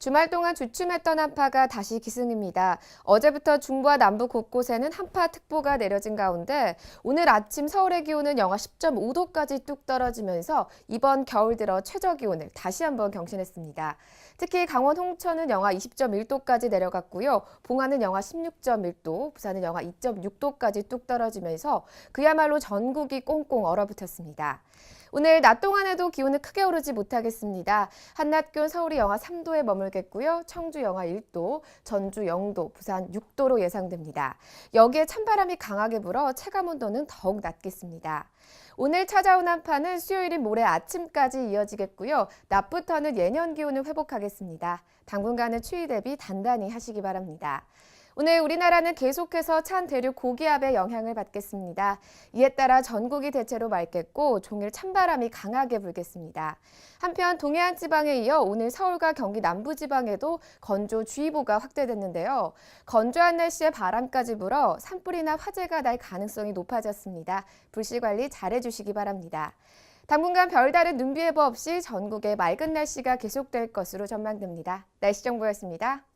주말 동안 주춤했던 한파가 다시 기승입니다. 어제부터 중부와 남부 곳곳에는 한파특보가 내려진 가운데 오늘 아침 서울의 기온은 영하 10.5도까지 뚝 떨어지면서 이번 겨울 들어 최저 기온을 다시 한번 경신했습니다. 특히 강원 홍천은 영하 20.1도까지 내려갔고요. 봉화는 영하 16.1도, 부산은 영하 2.6도까지 뚝 떨어지면서 그야말로 전국이 꽁꽁 얼어붙었습니다. 오늘 낮 동안에도 기온은 크게 오르지 못하겠습니다. 한낮 기온 서울이 영하 3도에 머물겠고요. 청주 영하 1도, 전주 0도, 부산 6도로 예상됩니다. 여기에 찬바람이 강하게 불어 체감 온도는 더욱 낮겠습니다. 오늘 찾아온 한파는 수요일인 모레 아침까지 이어지겠고요. 낮부터는 예년 기온을 회복하겠습니다. 당분간은 추위 대비 단단히 하시기 바랍니다. 오늘 우리나라는 계속해서 찬 대륙 고기압의 영향을 받겠습니다. 이에 따라 전국이 대체로 맑겠고 종일 찬바람이 강하게 불겠습니다. 한편 동해안 지방에 이어 오늘 서울과 경기 남부 지방에도 건조주의보가 확대됐는데요. 건조한 날씨에 바람까지 불어 산불이나 화재가 날 가능성이 높아졌습니다. 불씨 관리 잘 해주시기 바랍니다. 당분간 별다른 눈비 예보 없이 전국에 맑은 날씨가 계속될 것으로 전망됩니다. 날씨 정보였습니다.